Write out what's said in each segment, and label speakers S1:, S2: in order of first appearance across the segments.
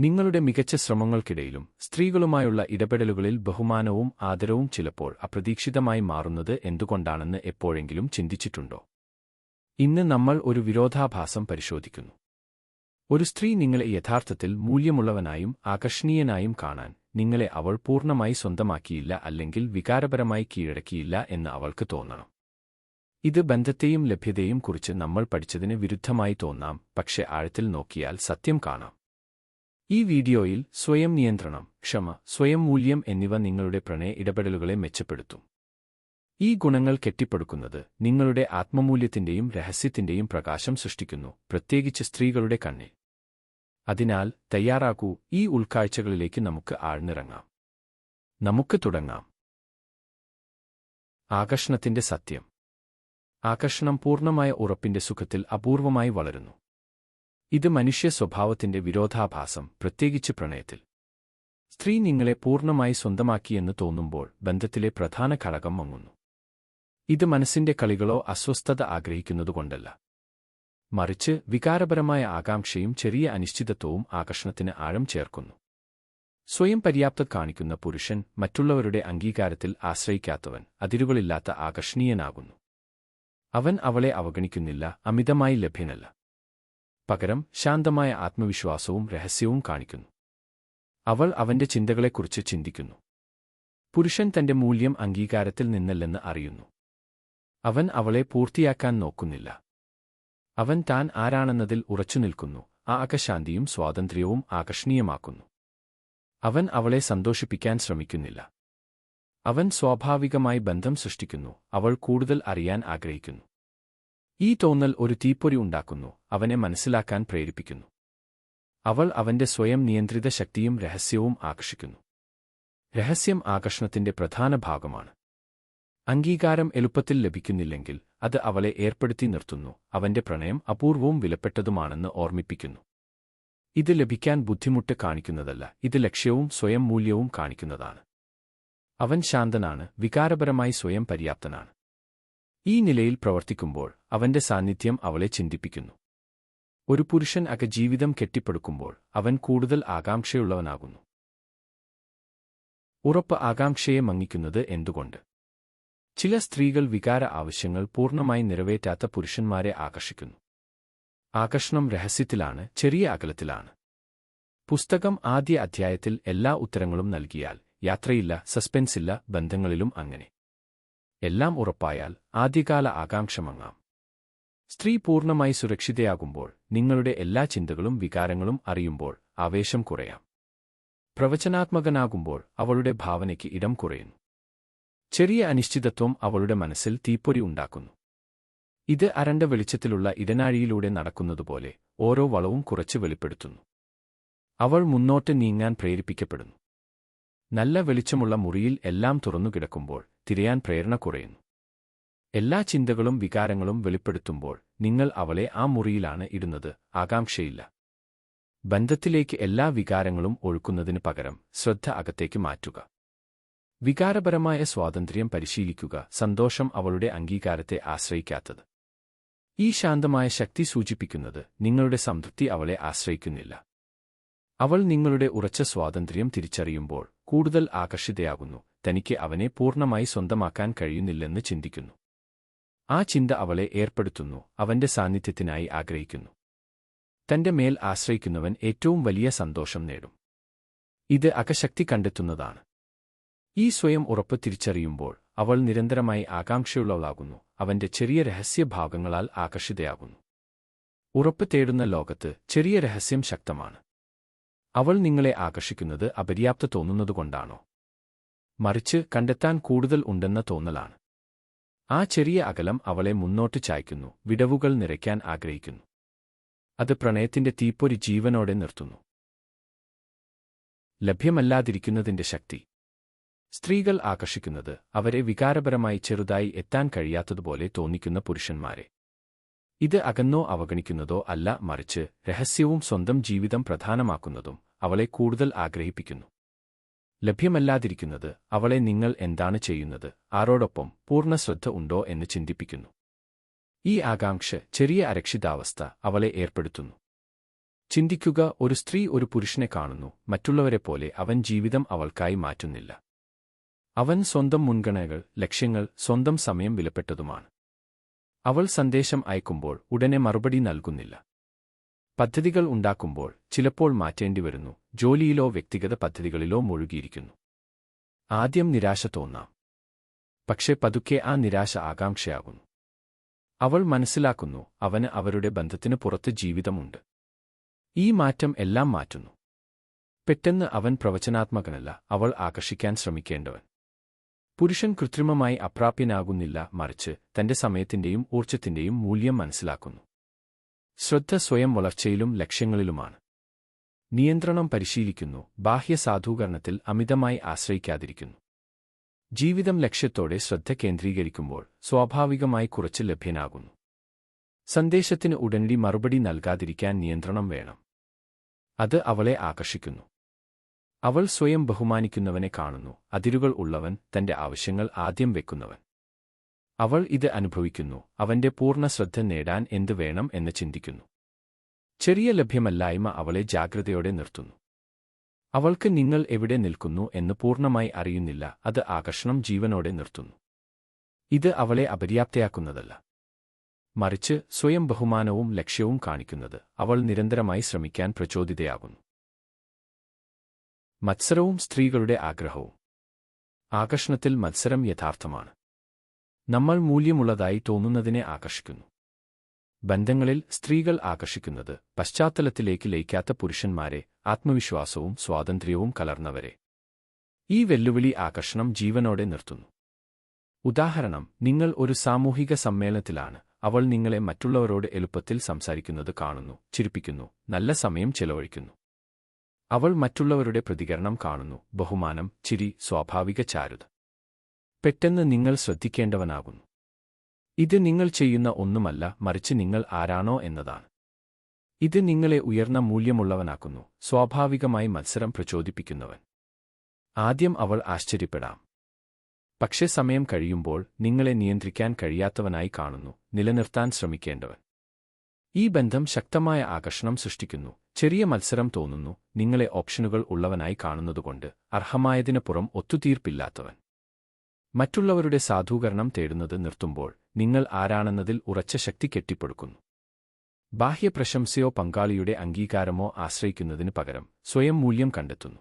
S1: നിങ്ങളുടെ മികച്ച ശ്രമങ്ങൾക്കിടയിലും സ്ത്രീകളുമായുള്ള ഇടപെടലുകളിൽ ബഹുമാനവും ആദരവും ചിലപ്പോൾ അപ്രതീക്ഷിതമായി മാറുന്നത് എന്തുകൊണ്ടാണെന്ന് എപ്പോഴെങ്കിലും ചിന്തിച്ചിട്ടുണ്ടോ? ഇന്ന് നമ്മൾ ഒരു വിരോധാഭാസം പരിശോധിക്കുന്നു. ഒരു സ്ത്രീ നിങ്ങളെ യഥാർത്ഥത്തിൽ മൂല്യമുള്ളവനായും ആകർഷണീയനായും കാണാൻ നിങ്ങളെ അവൾ പൂർണമായി സ്വന്തമാക്കിയില്ല അല്ലെങ്കിൽ വികാരപരമായി കീഴടക്കിയില്ല എന്ന് അവൾക്ക് തോന്നണം. ഇത് ബന്ധത്തെയും ലഭ്യതയും കുറിച്ച് നമ്മൾ പഠിച്ചതിന് വിരുദ്ധമായി തോന്നാം പക്ഷെ ആഴത്തിൽ നോക്കിയാൽ സത്യം കാണാം. ഈ വീഡിയോയിൽ സ്വയം നിയന്ത്രണം ക്ഷമ സ്വയം മൂല്യം എന്നിവ നിങ്ങളുടെ പ്രണയ ഇടപെടലുകളെ മെച്ചപ്പെടുത്തും. ഈ ഗുണങ്ങൾ കെട്ടിപ്പടുക്കുന്നത് നിങ്ങളുടെ ആത്മമൂല്യത്തിന്റെയും രഹസ്യത്തിന്റെയും പ്രകാശം സൃഷ്ടിക്കുന്നു പ്രത്യേകിച്ച് സ്ത്രീകളുടെ കണ്ണിൽ. അതിനാൽ തയ്യാറാക്കൂ ഈ ഉൾക്കാഴ്ചകളിലേക്ക് നമുക്ക് ആഴ്ന്നിറങ്ങാം. നമുക്ക് തുടങ്ങാം. ആകർഷണത്തിന്റെ സത്യം. ആകർഷണം പൂർണമായ ഉറപ്പിന്റെ സുഖത്തിൽ അപൂർവമായി വളരുന്നു. ഇത് മനുഷ്യ സ്വഭാവത്തിന്റെ വിരോധാഭാസം പ്രത്യേകിച്ച് പ്രണയത്തിൽ. സ്ത്രീ നിങ്ങളെ പൂർണമായി സ്വന്തമാക്കിയെന്ന് തോന്നുമ്പോൾ ബന്ധത്തിലെ പ്രധാന ഘടകം മങ്ങുന്നു. ഇത് മനസ്സിന്റെ കളികളോ അസ്വസ്ഥത ആഗ്രഹിക്കുന്നതുകൊണ്ടല്ല. മറിച്ച് വികാരപരമായ ആകാംക്ഷയും ചെറിയ അനിശ്ചിതത്വവും ആകർഷണത്തിന് ആഴം ചേർക്കുന്നു. സ്വയം പര്യാപ്തത കാണിക്കുന്ന പുരുഷൻ മറ്റുള്ളവരുടെ അംഗീകാരത്തിൽ ആശ്രയിക്കാത്തവൻ അതിരുകളില്ലാത്ത ആകർഷണീയനാകുന്നു. അവൻ അവളെ അവഗണിക്കുന്നില്ല അമിതമായി ലഭ്യനല്ല. പകരം ശാന്തമായ ആത്മവിശ്വാസവും രഹസ്യവും കാണിക്കുന്നു. അവൾ അവന്റെ ചിന്തകളെക്കുറിച്ച് ചിന്തിക്കുന്നു. പുരുഷൻ തന്റെ മൂല്യം അംഗീകാരത്തിൽ നിന്നല്ലെന്ന് അറിയുന്നു. അവൻ അവളെ പൂർത്തിയാക്കാൻ നോക്കുന്നില്ല. അവൻ താൻ ആരാണെന്നതിൽ ഉറച്ചുനിൽക്കുന്നു ആ അകശാന്തിയും സ്വാതന്ത്ര്യവും ആകർഷണീയമാക്കുന്നു. അവൻ അവളെ സന്തോഷിപ്പിക്കാൻ ശ്രമിക്കുന്നില്ല. അവൻ സ്വാഭാവികമായി ബന്ധം സൃഷ്ടിക്കുന്നു അവൾ കൂടുതൽ അറിയാൻ ആഗ്രഹിക്കുന്നു. ഈ തോന്നൽ ഒരു തീപ്പൊരി ഉണ്ടാക്കുന്നു അവനെ മനസ്സിലാക്കാൻ പ്രേരിപ്പിക്കുന്നു. അവൾ അവന്റെ സ്വയം നിയന്ത്രിത ശക്തിയും രഹസ്യവും ആകർഷിക്കുന്നു. രഹസ്യം ആകർഷണത്തിന്റെ പ്രധാന ഭാഗമാണ്. അംഗീകാരം എളുപ്പത്തിൽ ലഭിക്കുന്നില്ലെങ്കിൽ അത് അവളെ ഏർപ്പെടുത്തി നിർത്തുന്നു അവന്റെ പ്രണയം അപൂർവവും വിലപ്പെട്ടതുമാണെന്ന് ഓർമ്മിപ്പിക്കുന്നു. ഇത് ലഭിക്കാൻ ബുദ്ധിമുട്ട് കാണിക്കുന്നതല്ല ഇത് ലക്ഷ്യവും സ്വയം മൂല്യവും കാണിക്കുന്നതാണ്. അവൻ ശാന്തനാണ് വികാരപരമായി സ്വയം പര്യാപ്തനാണ്. ഈ നിലയിൽ പ്രവർത്തിക്കുമ്പോൾ അവന്റെ സാന്നിധ്യം അവളെ ചിന്തിപ്പിക്കുന്നു. ഒരു പുരുഷൻ അക ജീവിതം കെട്ടിപ്പടുക്കുമ്പോൾ അവൻ കൂടുതൽ ആകാംക്ഷയുള്ളവനാകുന്നു. ഉറപ്പ് ആകാംക്ഷയെ മങ്ങിക്കുന്നത് എന്തുകൊണ്ട്? ചില സ്ത്രീകൾ വികാര ആവശ്യങ്ങൾ പൂർണമായി നിറവേറ്റാത്ത പുരുഷന്മാരെ ആകർഷിക്കുന്നു. ആകർഷണം രഹസ്യത്തിലാണ് ചെറിയ അകലത്തിലാണ്. പുസ്തകം ആദ്യ അധ്യായത്തിൽ എല്ലാ ഉത്തരങ്ങളും നൽകിയാൽ യാത്രയില്ല സസ്പെൻസില്ല ബന്ധങ്ങളിലും അങ്ങനെ. എല്ലാം ഉറപ്പായാൽ ആദ്യകാല ആകാംക്ഷ മങ്ങാം. സ്ത്രീ പൂർണമായി സുരക്ഷിതയാകുമ്പോൾ നിങ്ങളുടെ എല്ലാ ചിന്തകളും വികാരങ്ങളും അറിയുമ്പോൾ ആവേശം കുറയാം. പ്രവചനാത്മകനാകുമ്പോൾ അവളുടെ ഭാവനയ്ക്ക് ഇടം കുറയുന്നു. ചെറിയ അനിശ്ചിതത്വം അവളുടെ മനസ്സിൽ തീപ്പൊരി ഉണ്ടാക്കുന്നു. ഇത് അരണ്ട വെളിച്ചത്തിലുള്ള ഇടനാഴിയിലൂടെ നടക്കുന്നതുപോലെ ഓരോ വളവും കുറച്ച് വെളിപ്പെടുത്തുന്നു. അവൾ മുന്നോട്ട് നീങ്ങാൻ പ്രേരിപ്പിക്കപ്പെടുന്നു. നല്ല വെളിച്ചമുള്ള മുറിയിൽ എല്ലാം തുറന്നുകിടക്കുമ്പോൾ തിരയാൻ പ്രേരണ കുറയുന്നു. എല്ലാ ചിന്തകളും വികാരങ്ങളും വെളിപ്പെടുത്തുമ്പോൾ നിങ്ങൾ അവളെ ആ മുറിയിലാണ് ഇടുന്നത് ആകാംക്ഷയില്ല. ബന്ധത്തിലേക്ക് എല്ലാ വികാരങ്ങളും ഒഴുക്കുന്നതിന് പകരം ശ്രദ്ധ അകത്തേക്ക് മാറ്റുക. വികാരപരമായ സ്വാതന്ത്ര്യം പരിശീലിക്കുക സന്തോഷം അവളുടെ അംഗീകാരത്തെ ആശ്രയിക്കാത്തത്. ഈ ശാന്തമായ ശക്തി സൂചിപ്പിക്കുന്നത് നിങ്ങളുടെ സംതൃപ്തി അവളെ ആശ്രയിക്കുന്നില്ല. അവൾ നിങ്ങളുടെ ഉറച്ച സ്വാതന്ത്ര്യം തിരിച്ചറിയുമ്പോൾ കൂടുതൽ ആകർഷിതയാകുന്നു. തനിക്ക് അവനെ പൂർണമായി സ്വന്തമാക്കാൻ കഴിയുന്നില്ലെന്ന് ചിന്തിക്കുന്നു. ആ ചിന്ത അവളെ ഏർപ്പെടുത്തുന്നു അവന്റെ സാന്നിധ്യത്തിനായി ആഗ്രഹിക്കുന്നു. തന്റെ മേൽ ആശ്രയിക്കുന്നവൻ ഏറ്റവും വലിയ സന്തോഷം നേടും. ഇത് അകശക്തി കണ്ടെത്തുന്നതാണ്. ഈ സ്വയം ഉറപ്പ് തിരിച്ചറിയുമ്പോൾ അവൾ നിരന്തരമായി ആകാംക്ഷയുള്ളവളാകുന്നു അവന്റെ ചെറിയ രഹസ്യഭാഗങ്ങളാൽ ആകർഷിതയാകുന്നു. ഉറപ്പ് തേടുന്ന ലോകത്ത് ചെറിയ രഹസ്യം ശക്തമാണ്. അവൾ നിങ്ങളെ ആകർഷിക്കുന്നത് അപര്യാപ്ത തോന്നുന്നതുകൊണ്ടാണോ? മറിച്ച് കണ്ടെത്താൻ കൂടുതൽ ഉണ്ടെന്ന തോന്നലാണ്. ആ ചെറിയ അകലം അവളെ മുന്നോട്ട് ചായ്ക്കുന്നു വിടവുകൾ നിറയ്ക്കാൻ ആഗ്രഹിക്കുന്നു. അത് പ്രണയത്തിന്റെ തീപ്പൊരി ജീവനോടെ നിർത്തുന്നു. ലഭ്യമല്ലാതിരിക്കുന്നതിന്റെ ശക്തി. സ്ത്രീകൾ ആകർഷിക്കുന്നത് അവരെ വികാരപരമായി ചെറുതായി എത്താൻ കഴിയാത്തതുപോലെ തോന്നിക്കുന്ന പുരുഷന്മാരെ. ഇത് അകന്നോ അവഗണിക്കുന്നതോ അല്ല മറിച്ച് രഹസ്യവും സ്വന്തം ജീവിതം പ്രധാനമാക്കുന്നതും അവളെ കൂടുതൽ ആഗ്രഹിപ്പിക്കുന്നു. ലഭ്യമല്ലാതിരിക്കുന്നത് അവളെ നിങ്ങൾ എന്താണ് ചെയ്യുന്നത്? ആരോടൊപ്പം പൂർണ ശ്രദ്ധ ഉണ്ടോ എന്ന് ചിന്തിപ്പിക്കുന്നു. ഈ ആകാംക്ഷ ചെറിയ അരക്ഷിതാവസ്ഥ അവളെ ഏർപ്പെടുത്തുന്നു. ചിന്തിക്കുക ഒരു സ്ത്രീ ഒരു പുരുഷനെ കാണുന്നു മറ്റുള്ളവരെ പോലെ അവൻ ജീവിതം അവൾക്കായി മാറ്റുന്നില്ല. അവൻ സ്വന്തം മുൻഗണനകൾ ലക്ഷ്യങ്ങൾ സ്വന്തം സമയം വിലപ്പെട്ടതുമാണ്. അവൾ സന്ദേശം അയക്കുമ്പോൾ ഉടനെ മറുപടി നൽകുന്നില്ല. പദ്ധതികൾ ഉണ്ടാക്കുമ്പോൾ ചിലപ്പോൾ മാറ്റേണ്ടി വരുന്നു. ജോലിയിലോ വ്യക്തിഗത പദ്ധതികളിലോ മുഴുകിയിരിക്കുന്നു. ആദ്യം നിരാശ തോന്നാം. പക്ഷേ പതുക്കെ ആ നിരാശ ആകാംക്ഷയാകുന്നു. അവൾ മനസ്സിലാക്കുന്നു അവന് അവരുടെ ബന്ധത്തിന് പുറത്ത് ജീവിതമുണ്ട്. ഈ മാറ്റം എല്ലാം മാറ്റുന്നു. പെട്ടെന്ന് അവൻ പ്രവചനാത്മകനല്ല അവൾ ആകർഷിക്കാൻ ശ്രമിക്കേണ്ടവൻ. പുരുഷൻ കൃത്രിമമായി അപ്രാപ്യനാകുന്നില്ല മറിച്ച് തന്റെ സമയത്തിന്റെയും ഊർജത്തിന്റെയും മൂല്യം മനസ്സിലാക്കുന്നു. ശ്രദ്ധ സ്വയം വളർച്ചയിലും ലക്ഷ്യങ്ങളിലുമാണ്. നിയന്ത്രണം പരിശീലിക്കുന്നു ബാഹ്യ സാധൂകരണത്തിൽ അമിതമായി ആശ്രയിക്കാതിരിക്കുന്നു. ജീവിതം ലക്ഷ്യത്തോടെ ശ്രദ്ധ കേന്ദ്രീകരിക്കുമ്പോൾ സ്വാഭാവികമായി കുറച്ച് ലഭ്യനാകുന്നു. സന്ദേശത്തിന് ഉടനടി മറുപടി നൽകാതിരിക്കാൻ നിയന്ത്രണം വേണം. അത് അവളെ ആകർഷിക്കുന്നു. അവൾ സ്വയം ബഹുമാനിക്കുന്നവനെ കാണുന്നു അതിരുകൾ ഉള്ളവൻ തന്റെ ആവശ്യങ്ങൾ ആദ്യം വെക്കുന്നവൻ. അവൾ ഇത് അനുഭവിക്കുന്നു. അവന്റെ പൂർണ ശ്രദ്ധ നേടാൻ എന്ത് വേണം എന്ന് ചിന്തിക്കുന്നു. ചെറിയ ലഭ്യമല്ലായ്മ അവളെ ജാഗ്രതയോടെ നിർത്തുന്നു. അവൾക്ക് നിങ്ങൾ എവിടെ നിൽക്കുന്നു എന്ന് പൂർണമായി അറിയുന്നില്ല. അത് ആകർഷണം ജീവനോടെ നിർത്തുന്നു. ഇത് അവളെ അപര്യാപ്തയാക്കുന്നതല്ല. മറിച്ച് സ്വയം ബഹുമാനവും ലക്ഷ്യവും കാണിക്കുന്നത് അവൾ നിരന്തരമായി ശ്രമിക്കാൻ പ്രചോദിതയാകുന്നു. മത്സരവും സ്ത്രീകളുടെ ആഗ്രഹവും. ആകർഷണത്തിൽ മത്സരം യഥാർത്ഥമാണ്. നമ്മൾ മൂല്യമുള്ളതായി തോന്നുന്നതിനെ ആകർഷിക്കുന്നു. ബന്ധങ്ങളിൽ സ്ത്രീകൾ ആകർഷിക്കുന്നത് പശ്ചാത്തലത്തിലേക്ക് ലയിക്കാത്ത പുരുഷന്മാരെ ആത്മവിശ്വാസവും സ്വാതന്ത്ര്യവും കലർന്നവരെ. ഈ വെല്ലുവിളി ആകർഷണം ജീവനോടെ നിർത്തുന്നു. ഉദാഹരണം നിങ്ങൾ ഒരു സാമൂഹിക സമ്മേളനത്തിലാണ് അവൾ നിങ്ങളെ മറ്റുള്ളവരോട് എളുപ്പത്തിൽ സംസാരിക്കുന്നത് കാണുന്നു ചിരിപ്പിക്കുന്നു നല്ല സമയം ചെലവഴിക്കുന്നു. അവൾ മറ്റുള്ളവരുടെ പ്രതികരണം കാണുന്നു ബഹുമാനം ചിരി സ്വാഭാവിക ചാരുത. പെട്ടെന്ന് നിങ്ങൾ ശ്രദ്ധിക്കേണ്ടവനാകുന്നു. ഇത് നിങ്ങൾ ചെയ്യുന്ന ഒന്നുമല്ല മറിച്ച് നിങ്ങൾ ആരാണോ എന്നതാണ്. ഇത് നിങ്ങളെ ഉയർന്ന മൂല്യമുള്ളവനാക്കുന്നു സ്വാഭാവികമായി മത്സരം പ്രചോദിപ്പിക്കുന്നവൻ. ആദ്യം അവൾ ആശ്ചര്യപ്പെടാം. പക്ഷേ സമയം കഴിയുമ്പോൾ നിങ്ങളെ നിയന്ത്രിക്കാൻ കഴിയാത്തവനായി കാണുന്നു നിലനിർത്താൻ ശ്രമിക്കേണ്ടവൻ. ഈ ബന്ധം ശക്തമായ ആകർഷണം സൃഷ്ടിക്കുന്നു ചെറിയ മത്സരം തോന്നുന്നു നിങ്ങളെ ഓപ്ഷനുകൾ ഉള്ളവനായി കാണുന്നതുകൊണ്ട് അർഹമായതിനു പുറം ഒത്തുതീർപ്പില്ലാത്തവൻ. മറ്റുള്ളവരുടെ സാധൂകരണം തേടുന്നത് നിർത്തുമ്പോൾ നിങ്ങൾ ആരാണെന്നതിൽ ഉറച്ച ശക്തി കെട്ടിപ്പടുക്കുന്നു. ബാഹ്യപ്രശംസയോ പങ്കാളിയുടെ അംഗീകാരമോ ആശ്രയിക്കുന്നതിനു പകരം സ്വയം മൂല്യം കണ്ടെത്തുന്നു.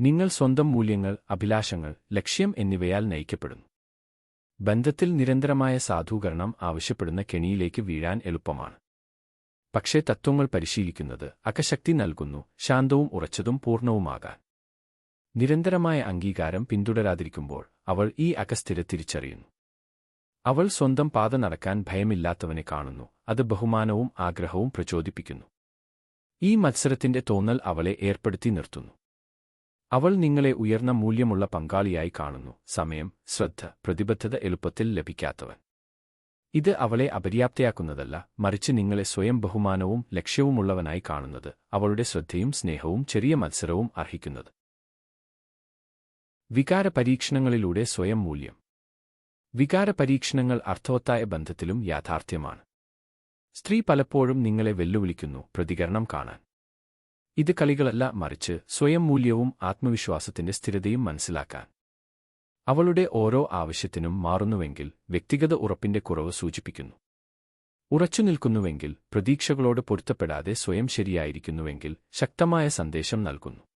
S1: നിങ്ങൾ സ്വന്തം മൂല്യങ്ങൾ അഭിലാഷങ്ങൾ ലക്ഷ്യം എന്നിവയാൽ നയിക്കപ്പെടുന്നു. ബന്ധത്തിൽ നിരന്തരമായ സാധൂകരണം ആവശ്യപ്പെടുന്ന കെണിയിലേക്ക് വീഴാൻ എളുപ്പമാണ്. പക്ഷേ തത്വങ്ങൾ പരിശീലിക്കുന്നത് അകശക്തി നൽകുന്നു ശാന്തവും ഉറച്ചതും പൂർണവുമാകാൻ. നിരന്തരമായ അംഗീകാരം പിന്തുടരാതിരിക്കുമ്പോൾ അവൾ ഈ അകസ്ഥിര തിരിച്ചറിയുന്നു. അവൾ സ്വന്തം പാത നടക്കാൻ ഭയമില്ലാത്തവനെ കാണുന്നു. അത് ബഹുമാനവും ആഗ്രഹവും പ്രചോദിപ്പിക്കുന്നു. ഈ മത്സരത്തിന്റെ തോന്നൽ അവളെ ഏർപ്പെടുത്തി നിർത്തുന്നു. അവൾ നിങ്ങളെ ഉയർന്ന മൂല്യമുള്ള പങ്കാളിയായി കാണുന്നു. സമയം ശ്രദ്ധ പ്രതിബദ്ധത എളുപ്പത്തിൽ ലഭിക്കാത്തവൻ. ഇത് അവളെ അപര്യാപ്തയാക്കുന്നതല്ല മറിച്ച് നിങ്ങളെ സ്വയം ബഹുമാനവും ലക്ഷ്യവുമുള്ളവനായി കാണുന്നത് അവളുടെ ശ്രദ്ധയും സ്നേഹവും ചെറിയ മത്സരവും അർഹിക്കുന്നത്. വികാര പരീക്ഷണങ്ങളിലൂടെ സ്വയം മൂല്യം. വികാര പരീക്ഷണങ്ങൾ അർത്ഥവത്തായ ബന്ധത്തിലും യാഥാർത്ഥ്യമാണ്. സ്ത്രീ പലപ്പോഴും നിങ്ങളെ വെല്ലുവിളിക്കുന്നു പ്രതികരണം കാണാൻ. ഇത് കളികളല്ല മറിച്ച് സ്വയം മൂല്യവും ആത്മവിശ്വാസത്തിന്റെ സ്ഥിരതയും മനസ്സിലാക്കാൻ. അവളുടെ ഓരോ ആവശ്യത്തിനും മാറുന്നുവെങ്കിൽ വ്യക്തിഗത ഉറപ്പിന്റെ കുറവ് സൂചിപ്പിക്കുന്നു. ഉറച്ചുനിൽക്കുന്നുവെങ്കിൽ പ്രതീക്ഷകളോട് പൊരുത്തപ്പെടാതെ സ്വയം ശരിയായിരിക്കുന്നുവെങ്കിൽ ശക്തമായ സന്ദേശം നൽകുന്നു.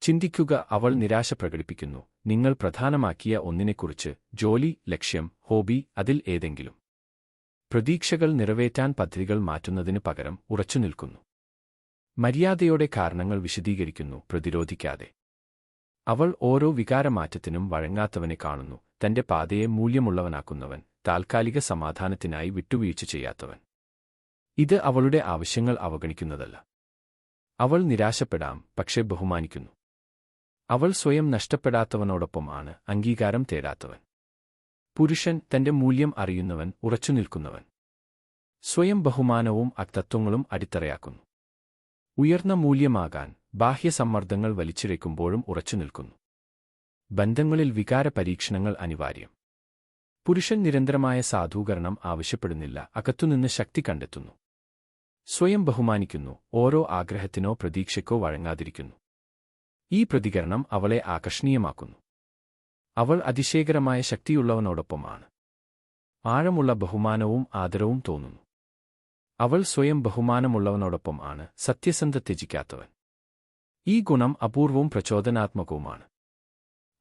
S1: ചിന്തിക്കുക അവൾ നിരാശ പ്രകടിപ്പിക്കുന്നു. നിങ്ങൾ പ്രധാനമാക്കിയ ഒന്നിനെക്കുറിച്ച് ജോലി ലക്ഷ്യം ഹോബി അതിൽ ഏതെങ്കിലും പ്രതീക്ഷകൾ നിറവേറ്റാൻ പദ്ധതികൾ മാറ്റുന്നതിന് പകരം ഉറച്ചുനിൽക്കുന്നു മര്യാദയോടെ കാരണങ്ങൾ വിശദീകരിക്കുന്നു പ്രതിരോധിക്കാതെ. അവൾ ഓരോ വികാരമാറ്റത്തിനും വഴങ്ങാത്തവനെ കാണുന്നു. തന്റെ പാതയെ മൂല്യമുള്ളവനാക്കുന്നവൻ താൽക്കാലിക സമാധാനത്തിനായി വിട്ടുവീഴ്ച ചെയ്യാത്തവൻ. ഇത് അവളുടെ ആവശ്യങ്ങൾ അവഗണിക്കുന്നതല്ല. അവൾ നിരാശപ്പെടാം പക്ഷേ ബഹുമാനിക്കുന്നു. അവൾ സ്വയം നഷ്ടപ്പെടാത്തവനോടൊപ്പമാണ് അംഗീകാരം തേടാത്തവൻ. പുരുഷൻ തന്റെ മൂല്യം അറിയുന്നവൻ ഉറച്ചുനിൽക്കുന്നവൻ സ്വയം ബഹുമാനവും അത്തത്വങ്ങളും അടിത്തറയാക്കുന്നു. ഉയർന്ന മൂല്യമാകാൻ ബാഹ്യസമ്മർദ്ദങ്ങൾ വലിച്ചിഴയ്ക്കുമ്പോഴും ഉറച്ചുനിൽക്കുന്നു ബന്ധങ്ങളിൽ വികാര പരീക്ഷണങ്ങൾ അനിവാര്യം. പുരുഷൻ നിരന്തരമായ സാധൂകരണം ആവശ്യപ്പെടുന്നില്ല അകത്തുനിന്ന് ശക്തി കണ്ടെത്തുന്നു. സ്വയം ബഹുമാനിക്കുന്നു ഓരോ ആഗ്രഹത്തിനോ പ്രതീക്ഷയ്ക്കോ വഴങ്ങാതിരിക്കുന്നു. ഈ പ്രതികരണം അവളെ ആകർഷണീയമാക്കുന്നു. അവൾ അതിശയകരമായ ശക്തിയുള്ളവനോടൊപ്പമാണ്. ആഴമുള്ള ബഹുമാനവും ആദരവും തോന്നുന്നു. അവൾ സ്വയം ബഹുമാനമുള്ളവനോടൊപ്പം ആണ് സത്യസന്ധ ത്യജിക്കാത്തവൻ. ഈ ഗുണം അപൂർവവും പ്രചോദനാത്മകവുമാണ്.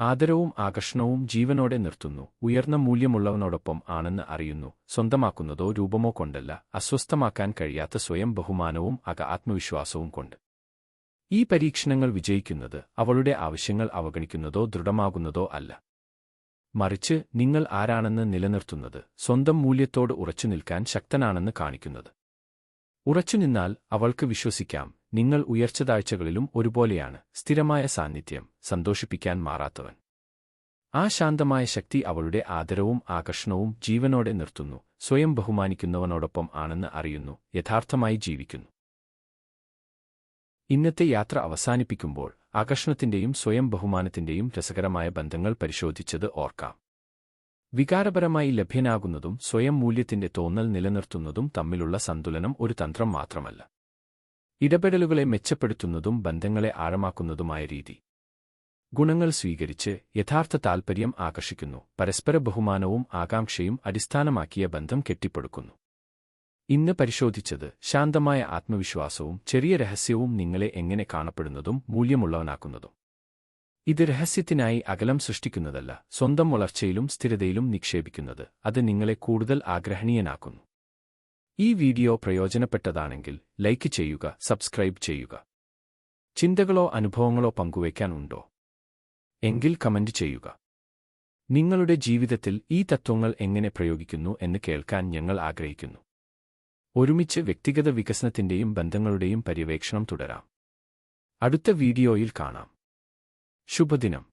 S1: ആദരവും ആകർഷണവും ജീവനോടെ നിർത്തുന്നു ഉയർന്ന മൂല്യമുള്ളവനോടൊപ്പം ആണെന്ന് അറിയുന്നു സ്വന്തമാക്കുന്നതോ രൂപമോ കൊണ്ടല്ല അസ്വസ്ഥമാക്കാൻ കഴിയാത്ത സ്വയം ബഹുമാനവും അക ആത്മവിശ്വാസവും കൊണ്ട്. ഈ പരീക്ഷണങ്ങൾ വിജയിക്കുന്നത് അവളുടെ ആവശ്യങ്ങൾ അവഗണിക്കുന്നതോ ദൃഢമാകുന്നതോ അല്ല. മറിച്ച് നിങ്ങൾ ആരാണെന്ന് നിലനിർത്തുന്നത് സ്വന്തം മൂല്യത്തോട് ഉറച്ചു നിൽക്കാൻ ശക്തനാണെന്ന് കാണിക്കുന്നത്. ഉറച്ചുനിന്നാൽ അവൾക്ക് വിശ്വസിക്കാം നിങ്ങൾ ഉയർച്ച താഴ്ചകളിലും ഒരുപോലെയാണ് സ്ഥിരമായ സാന്നിധ്യം സന്തോഷിപ്പിക്കാൻ മാറാത്തവൻ. ആ ശാന്തമായ ശക്തി അവളുടെ ആദരവും ആകർഷണവും ജീവനോടെ നിർത്തുന്നു സ്വയം ബഹുമാനിക്കുന്നവനോടൊപ്പം ആണെന്ന് അറിയുന്നു യഥാർത്ഥമായി ജീവിക്കുന്നു. ഇന്നത്തെ യാത്ര അവസാനിപ്പിക്കുമ്പോൾ ആകർഷണത്തിന്റെയും സ്വയം ബഹുമാനത്തിന്റെയും രസകരമായ ബന്ധങ്ങൾ പരിശോധിച്ചത് ഓർക്കാം. വികാരപരമായി ലഭ്യനാകുന്നതും സ്വയം മൂല്യത്തിന്റെ തോന്നൽ നിലനിർത്തുന്നതും തമ്മിലുള്ള സന്തുലനം ഒരു തന്ത്രം മാത്രമല്ല. ഇടപെടലുകളെ മെച്ചപ്പെടുത്തുന്നതും ബന്ധങ്ങളെ ആഴമാക്കുന്നതുമായ രീതി. ഗുണങ്ങൾ സ്വീകരിച്ച് യഥാർത്ഥ താൽപ്പര്യം ആകർഷിക്കുന്നു പരസ്പര ബഹുമാനവും ആകാംക്ഷയും അടിസ്ഥാനമാക്കിയ ബന്ധം കെട്ടിപ്പടുക്കുന്നു. ഇന്ന് പരിശോധിച്ചത് ശാന്തമായ ആത്മവിശ്വാസവും ചെറിയ രഹസ്യവും നിങ്ങളെ എങ്ങനെ കാണപ്പെടുന്നതും മൂല്യമുള്ളവനാക്കുന്നതും. ഇത് രഹസ്യത്തിനായി അകലം സൃഷ്ടിക്കുന്നതല്ല സ്വന്തം വളർച്ചയിലും സ്ഥിരതയിലും നിക്ഷേപിക്കുന്നത്. അത് നിങ്ങളെ കൂടുതൽ ആഗ്രഹണീയനാക്കുന്നു. ഈ വീഡിയോ പ്രയോജനപ്പെട്ടതാണെങ്കിൽ ലൈക്ക് ചെയ്യുക സബ്സ്ക്രൈബ് ചെയ്യുക. ചിന്തകളോ അനുഭവങ്ങളോ പങ്കുവയ്ക്കാനുണ്ടോ എങ്കിൽ കമന്റ് ചെയ്യുക. നിങ്ങളുടെ ജീവിതത്തിൽ ഈ തത്വങ്ങൾ എങ്ങനെ പ്രയോഗിക്കുന്നു എന്ന് കേൾക്കാൻ ഞങ്ങൾ ആഗ്രഹിക്കുന്നു. ഒരുമിച്ച് വ്യക്തിഗത വികസനത്തിന്റെയും ബന്ധങ്ങളുടെയും പര്യവേക്ഷണം തുടരാം. അടുത്ത വീഡിയോയിൽ കാണാം. ശുഭദിനം.